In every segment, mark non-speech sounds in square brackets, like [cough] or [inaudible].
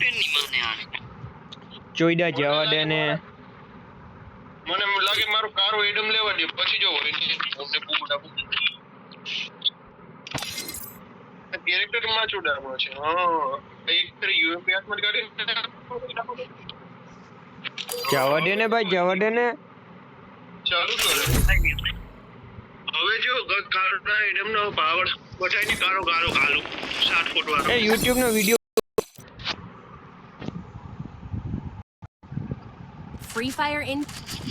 કેપ્ટનની મને આને ચોઈડા જવા દે ને. મને લાગે મારું કારો એડમ લેવા દે પછી જો અમને બૂટ આપું કેરેક્ટરમાં ચૂડાવો છે હા. એક તરી યુએમપી હાથમાં ગાડી જવા દે ને ભાઈ જવા દે ને. ચાલુ કરે હવે જો કારના એડમ નો પાવર બધાની કારો કારો કાલો સાત ફૂટ વાળો એ યુટ્યુબ નો વિડિયો Free Fire in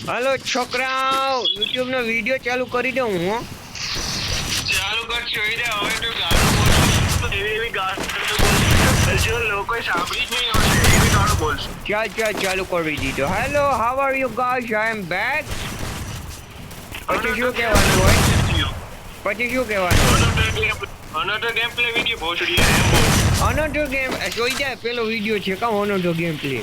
હાલો છોકરાઓ યુટ્યુબ નો વિડિયો ચાલુ કરી દઉં હું હો. ચાલુ કર જોઈ દે હવે તો ગાળો બોલશો એવી એવી ગાળો બોલશો જો લોકોએ સાંભળી જ નહીં હશે એવી ગાળો બોલશો ચાલ ચાલ ચાલુ કરી દીધો hello how are you guys I am back પછી શું કહેવાનું હોય પછી શું કહેવાનું another game play video ભોસડી અનોટો game જોઈ જાય પેલો વિડિયો છે કાં અનોટો game play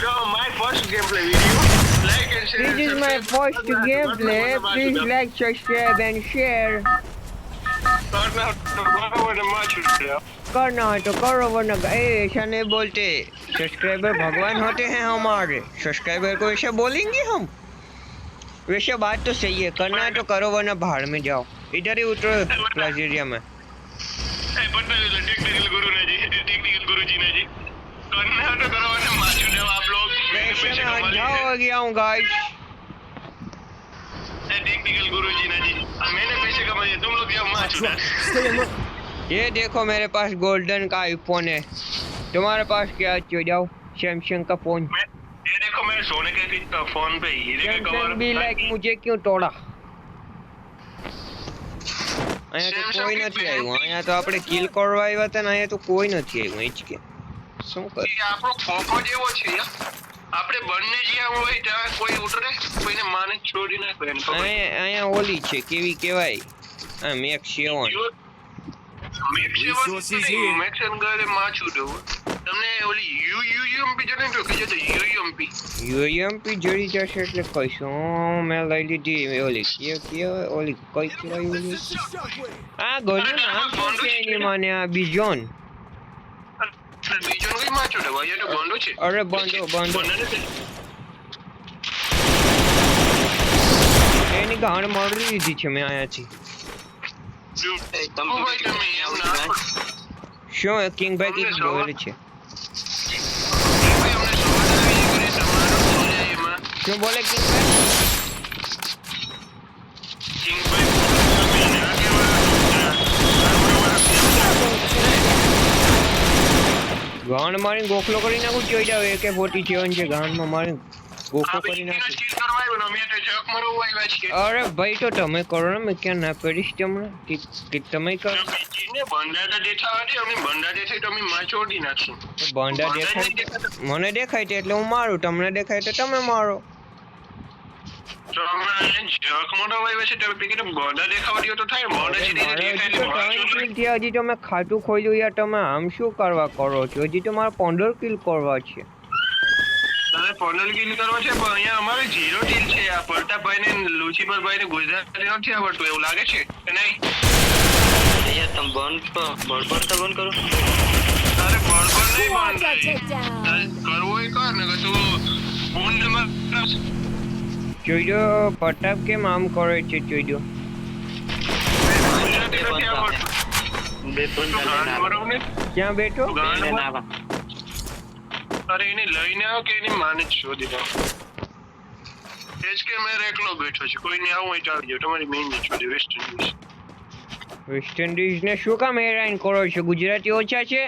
Go, my first gameplay video. Like and share. This is my first gameplay. Please like, subscribe and share. करना है तो करो वरना ए ऐसा नहीं बोलते सब्सक्राइबर भगवान होते हैं हमारे सब्सक्राइबर को ऐसा बोलेंगे हम वैसे बात तो सही है करना है तो करो वरना बाहर में जाओ इधर ही उतरो क्लास एरिया में हो गया हूँ गाइस टेक्निकल गुरु जी ने जी मैंने पैसे कमाए तुम लोग जाओ माचू [laughs] ये देखो मेरे पास गोल्डन का आईफोन है तुम्हारे पास क्या है चो जाओ सैमसंग का फोन मैं ये देखो मेरे सोने के की- फोन पे हीरे के सैमसंग कवर भी लाइक मुझे क्यों तोड़ा અહીંયા તો કોઈ Samsung નથી બી આવ્યું અહીંયા તો આપણે કિલ કરવા આવ્યા હતા ને અહીંયા તો કોઈ નથી આવ્યું એ જ કે શું કર એ આપણો ખોખો જેવો છે યાર. આપણે બંને જ્યાં હોય ત્યાં કોઈ ઉતરે કોઈને માને છોડી નાખે એમ અહીંયા અહીંયા ઓલી છે કેવી કહેવાય? આ મેક સેવન Resources મેક Maxon ગળે માછું દઉં. તમને ઓલી યુ યુ યુએમપી જણાવી દો કે જે તો યુએમપી યુએમપી જડી જશે એટલે કહીશું. મેં લઈ લીધી ઓલી. કે કે ઓલી કઈ કહેવાય ઓલી? આ ગોનું નામ શું [laughs] છે એની મને? આ બીજોન. કઈ બોન્ડો છે. અરે બોન્ડો, બોન્ડો. એની ગાણ મળી લીધી છે મેં એમ ના શું કિંગભાઈ કંઈક બોલે છે? શું છે? શું બોલે કિંગભાઈ ગાણ મારીને ગોખલો કરી નાખું જોઈ જાવ એકે ફોર્ટી સેવન છે ગાનમાં મારીને ગોખલો કરી નાખું. અરે ભાઈ તો તમે કરો ને મેં ક્યાં ના પડીશ તમને? કે તમે કરો. ને દેખાવા અમે બંડા દેખાય તો અમે માછોડી નાખશું. બંડા દેખાય? મને દેખાય છે એટલે હું મારું તમને દેખાય તો તમે મારો. હજી તો મેં ખાતું ખોલ્યું યાર તમે આમ શું કરવા કરો છો? હજી તો મારે પંદર કિલ કરવા છે. તારે પોન્ડર કિલ કરવા છે પણ અહીંયા અમારે ઝીરો કિલ છે. આ પ્રતાપભાઈ ને લુચીફરભાઈ ને ગુજરાતી નથી આવડતું એવું લાગે છે કે નહીં? અહીંયા તમે બંધ બળબડ તો બંધ કરો. તારે બળબડ નહીં બંધ. કરવું એ કર ને તું ફોન નંબર દો પ્રતાપ કેમ આમ કરે છે ચોઈડો ક્યાં બેઠો? અરે એને લઈને આવો કે એની માને શોધી દો. એજ કે મેં એકલો બેઠો છું કોઈને આવું હોય તો તમારી મેઇન ને છોડી વેસ્ટ ઇન્ડિઝ વેસ્ટ ઇન્ડિઝ ને શું કામ હેરાન કરો છો? ગુજરાતી ઓછા છે?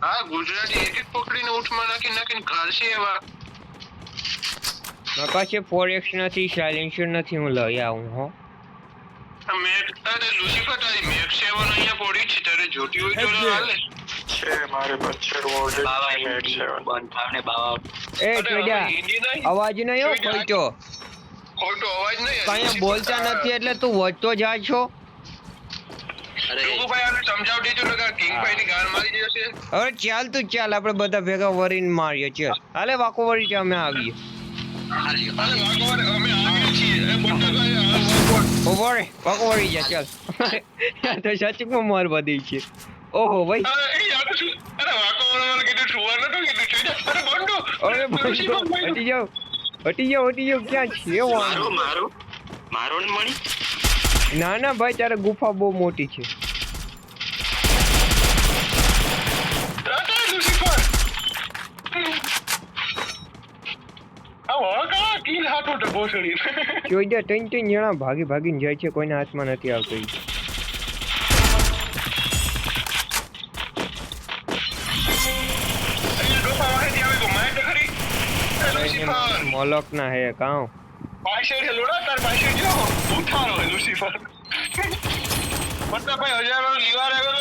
હા ગુજરાતી એક એક પકડીને ઉઠમાં નાખી નાખીને ઘાલશે એવા. મારી પાસે ફોર એક્સ નથી સાયલેન્સર નથી હું લઈ આવું હો. મેક અરે લુસીફર તારી મેક સેવન અહીંયા પડી છે તારે જોતી હોય તો હાલે. છે મારે પચ્ચર વોલ્ટ બાવા છે. બંધ થાવ બાવા. એ અરે, જોઈડા હવે હિન્દી નહીં? અવાજ નહીં હો ખોટો અવાજ નહીં કઈ બોલતા નથી એટલે તું વધતો જા છો. અરે ચાલ તું ચાલ આપડે બધા ભેગા વરીને મારીએ ચાલ. હાલે વાકો વરી છે અમે આવીએ. જા ચાલ. [laughs] તો માર છે. ઓહો ભાઈ. અરે વાકો વાળા કીધું સુવા નતો કીધું છે અરે બંડો. અરે બંધો હટી જાઓ. હટી જાઓ હટી જાઓ. ક્યાં છે? મારો મારો. મારો મણી? ના ના ભાઈ તારે ગુફા બહુ મોટી છે. કિલ હાથો તો ભોસડી જોઈ જા ત્રણ ત્રણ જણા ભાગી ભાગીને જાય છે કોઈના હાથમાં નથી આવતો ઈ. અહીંયા ડોફા વાહેથી આવે તો માય તો ખરી અરે લુસીફર મોલક ના હે કાં પાછળ લોડા તાર પાછળ જો ઉઠારો હે લુસીફર મતલબ ભાઈ હજાર વાળું લીવાર આવેલો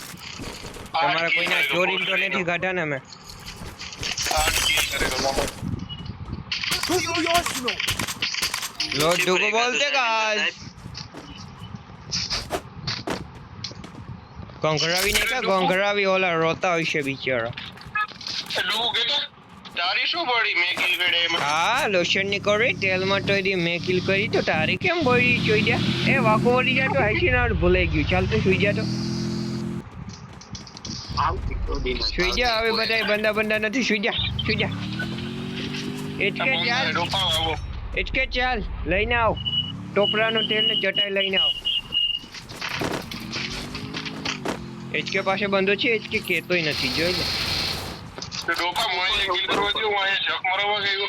તમારે કોઈને ચોરી તો નથી કાઢા ને મેં આઠ કિલ કરેલો લોટ ડુગો બોલતે ગાઈસ? ગોંઘરાવી ને કા? ગોંઘરાવી ઓલા રોતા હોય છે બિચારા. તારી શું પડી મેં કિલ વેડે હા લોશનની કરી તેલમાં તો એની મેં કિલ કરી. તો તારી કેમ બોલી જોઈ દે એ વાકો વળી જા તો હાઈસી ના ભૂલાઈ ગયું. ચાલ તો સુઈ જા તો. સુઈ જા હવે બધાય બંદા બંદા નથી સુઈ જા સુઈ જા. એચકે ચાલ. એચકે ચાલ લઈને આવ. ટોપરાનું તેલ ને ચટાઈ લઈને આવ. એચકે પાસે બંધો છે એચકે કેતોય નથી જોઈ લે. ડોપા મોઈને કિલ કરવા ગયો હું જક મરવા ગયો.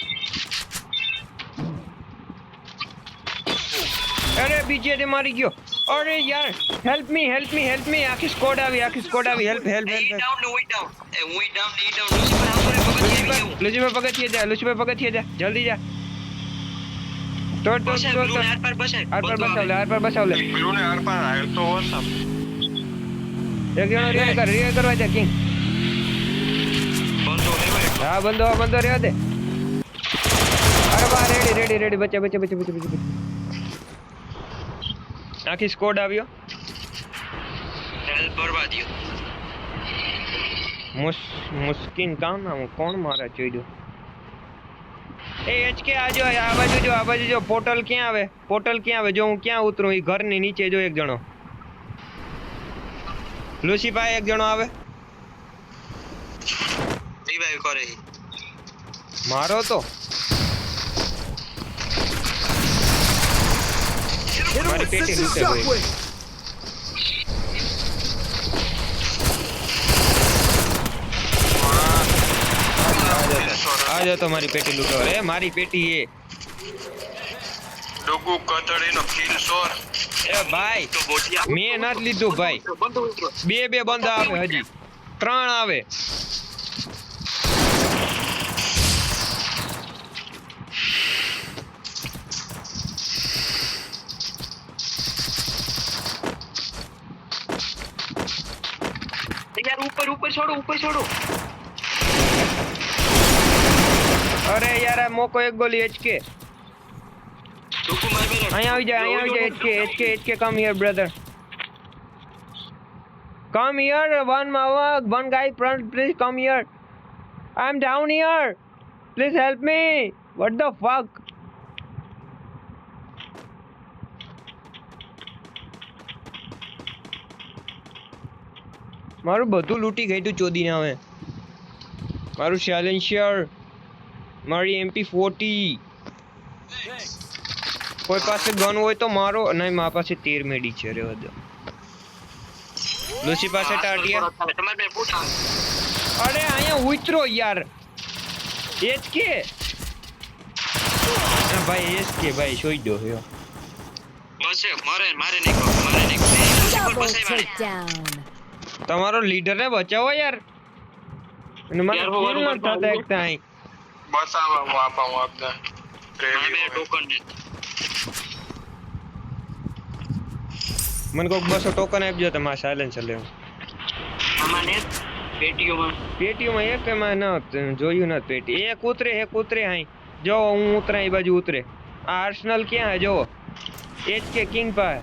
અરે બીજે તે મારી ગયો. अरे यार help me help me help me आखिर स्क्वाड आ गई आखिर स्क्वाड आ गई हेल्प हेल्प हेल्प डाउन लो वेट डाउन ए वेट डाउन डी डाउन लुसी पर हाँ पर लुसी पर पकड़ के जा लुसी पर पकड़ के जा जल्दी जा। तो तो तोड़ तोड़। यार पर बस है। यार तो पर बस है यार पर बस है ब्लू ने यार पर आए तो और सब। एक जनो रियल कर रियल करवा दे किंग बंदो रे हाँ बंदो बंदो रे दे। अरे बा रेडी रेडी रेडी बच्चे बच्चे बच्चे बच्चे बच्चे। આખી સ્કોડ આવ્યો હેલ્પ ભરવા દ્યો મુસ મુસ્કિન કામ નામ કોણ મારા જોઈ એ એચકે આજો આ બાજુ જો આ બાજુ જો પોર્ટલ ક્યાં આવે પોર્ટલ ક્યાં આવે જો હું ક્યાં ઉતરું એ ઘરની નીચે જો એક જણો લુસીભાઈ એક જણો આવે રિવાઇવ કરે ઈ. મારો તો મારી પેટી નીચે કોઈ આ જો તો મારી પેટી લૂંટો. રે મારી પેટી એ. ડોગુ કતડીનો કિલ સોર. એ ભાઈ મેં ના લીધું ભાઈ. બે બે બંદા આવે હજી. ત્રણ આવે. ઉપર ઉપર છોડો ઉપર છોડો અરે યાર આ મોકો એક ગોલી એચકે ડોકુ માર મેરે અહીંયા આવી જાય અહીંયા આવી જાય HK HK HK come here brother come here one માવક one guy front please come here i am down here please help me what the fuck મારું બધું લૂંટી ગઈ તું ચોદીને હવે. મારું સાયલેન્શિયર મારી એમપી ફોર્ટી કોઈ પાસે ગન હોય તો મારો નહીં મારા પાસે તેર મેડી છે રે બધો લુસી પાસે ટાટિયા અરે અહીંયા ઉતરો યાર. એ જ કે ભાઈ એ જ કે ભાઈ સોઈ દો યો. બસે મારે મારે નીકળો મારે નીકળો તમારો લીડર ને બચાવો યાર અને મને યાર, હું kill મારું નથી થતા એક ત્યાં બસ આવા હું આપા હું આપતા મારા બે ટોકન ને મને કોઈક બસો ટોકન આપજો તો મારે સાયલેન્સર લેવું આમાં ને પેટીઓમાં પેટીઓમાં એક એમાં ન હતું, જોયું નથી પેટી એક ઉતરે એક ઉતરે હાઈ જો હું ઉતરા એ બાજુ ઉતરે આ આર્સનલ ક્યાં હે જો એચ કે કિંગ પાસે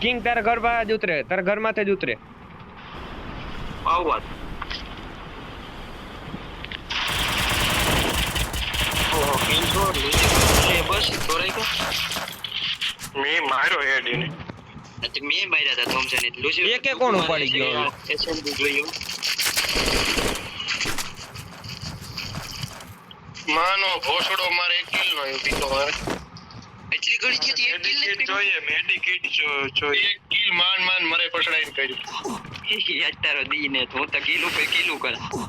કિંગ તારા ઘર પાસે જ ઉતરે તારા ઘરમાંથી જ ઉતરે આવવા ઓહો કેમ છો એ બસ થોરાઈ ગયો મેં માર્યો હેડ એને તે મેં માર્યા હતા થોમસન એટલે લુસી એકે કોણ ઉપાડી ગયો હવે? એસએમડી જોયું માનો ભોસડો મારે એક કિલ નો આવ્યો પીતો મારે એટલી ઘણી છે તે એક કિલ મેડિકિટ જોઈએ મેડિકિટ જો- જોઈએ એક કિલ માન માન મરે પછડાઈને કર્યું અત્યારે દી ને હું તો કિલો પે કિલો કરા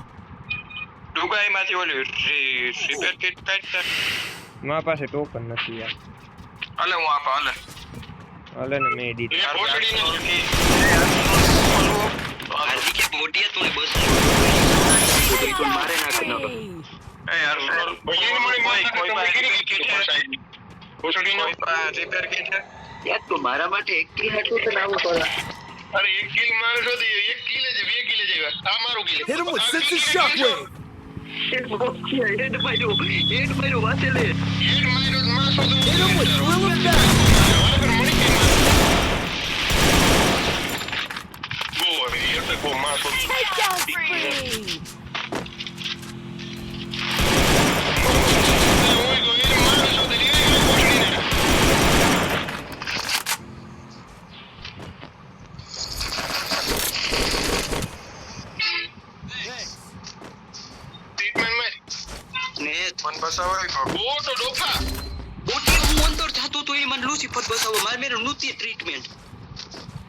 ડુગાઈમાંથી ઓલી રી- રિપેર કિટ કાઢતા મારા પાસે ટોકન નથી યાર હાલે હું આપા હાલે હાલે ને મેં એડિટ એ ભોસડીને હાર્દિક કે મોટી તું બસ તો મારે ના કરના એ યાર ભૈયાની મળી કોઈ માથા કોઈ યાર તો મારા માટે એક કિલ હતું તો લાવવું પડે. અરે એક કિલ મારે શોધ એક કિલ જ બે કિલ જ આવ્યા. આ મારું kill Hit him with sense shockwave. Head માર્યો હેડ માર્યો વાતે લે એક માર્યો તો Takedown બસાવાય તો ગો તો ડોફા ઓટી હું અંદર જાતો તો એ મને લુસીફર બસાવો મારે મેરે નૃત્ય ટ્રીટમેન્ટ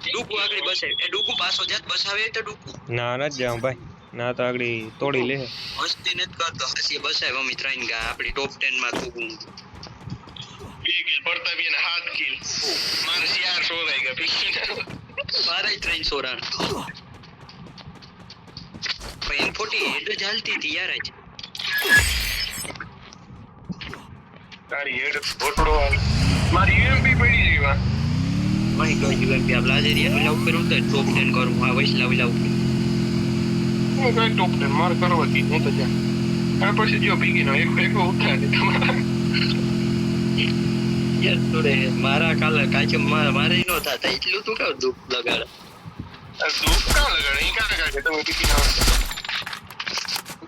ડૂકુ આગળ બસાવે એ ડૂકુ પાછો જાત બસાવે તો ડૂકુ ના ના જાઉં ભાઈ ના તો આગળ તોડી લે મસ્તી નથી કરતો હસી બસાવે અમે ત્રણ ગા આપણી ટોપ 10 માં તું બે કિલ પડતા બી ને હાથ કિલ મારે ચાર શોધાઈ ગયા પીછે મારે ત્રણ સોરાણ પણ ફોટી હેડ જ હાલતી હતી યાર જ તારી હેડ ભોટડો મારી એમપી પડી ગઈ વા મને કહ્યું એમ કે આ બ્લાઝેરિયા પેલા ઉપર ઉતર ટોપ 10 કરું આ વૈસલા વેલા ઉપર હું કઈ ટોપ ટેન મારે કરવા દી હું તો જા હવે પછી જો ભીગી નો એક એક ઉઠાડે તમારા યાર થોડે મારા કાલે કાચે મારે મારે નો થાતા એટલું તું કાવ દુઃખ લગાડે આ દુઃખ કા લગાડે ઈ કા કાકે તમે ભીગી ના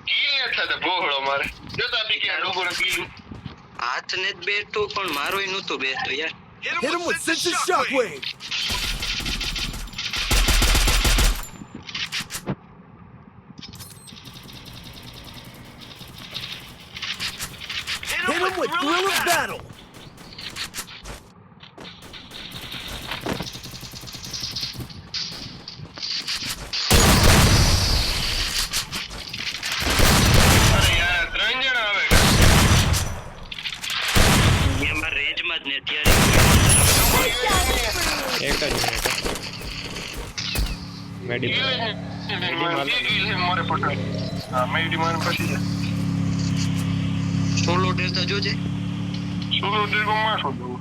કીલ ને થતા બોહળો મારે જોતા ભીગી આ લોકો ને કીલ હાથ ને જ બેઠતો પણ મારો નહોતો બેઠતો યાર Hit him with sense shockwave. Hit him with thrill of મેડી પછી સોલો ટેસ્ટ જોજે સોલો દેગો માં શોધો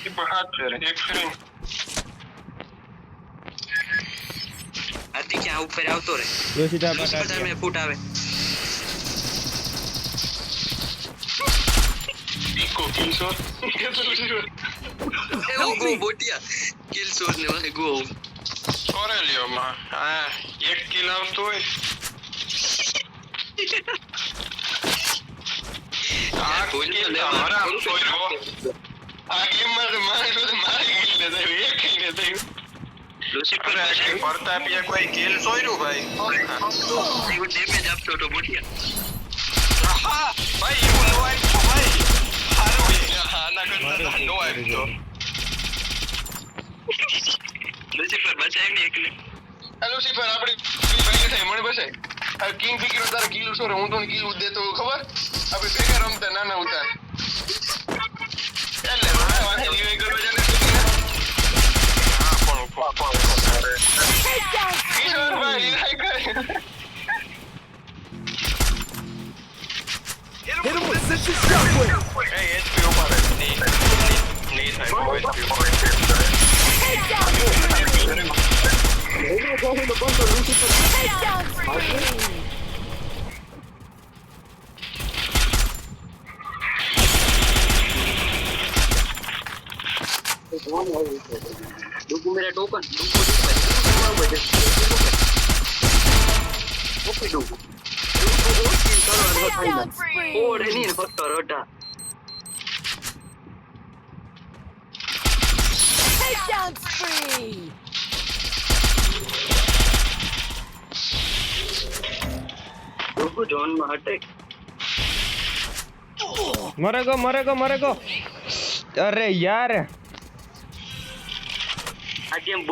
એ પણ હાથ ફેરે એક ફેરે હાથી ક્યાં ઉપર આવતો રે મેં ફૂટ આવે ઇકો કિલ શોટ એવું ગો બોટિયા કિલ શોટ ને વાહે ગો સોરેલિયો માં હા એક કિલ આવતું હોય આ કોઈને કિલ લેવા તમારા થોડું સોયો આ ગેમમાં તો મારે તો મારી કિલ ને એક કિલ ને થયું લુસીફર અરે આ પરતાપીએ કોઈ કિલ સોયરું ભાઈ એવું ડેમેજ આપતો તો બોટિયા હા ભાઈ એવું નો આપ્યું ભાઈ હારું આના કરતા નો આપ્યો લુસીફર બચાવી ને એકને. લુસીફર આપણી ભાઈ થાય મને બસે આ કિંગ ફિકર તારે કિલ સોરે હું તો કિલ દેતો ખબર? આપણે ભેગા રમતા નાના ઉતાર. એટલે મારા લીવે કરવા જાને હા પણ પણ डुगू मेरा टोकन डुगू ओके डुगू डुगू स्किल करो और बताइए ओ रेनी फक्त रोटा Take down spree! रुको जॉन महाटेक। मरेगो मरेगो मरेगो। अरे यार। आज हम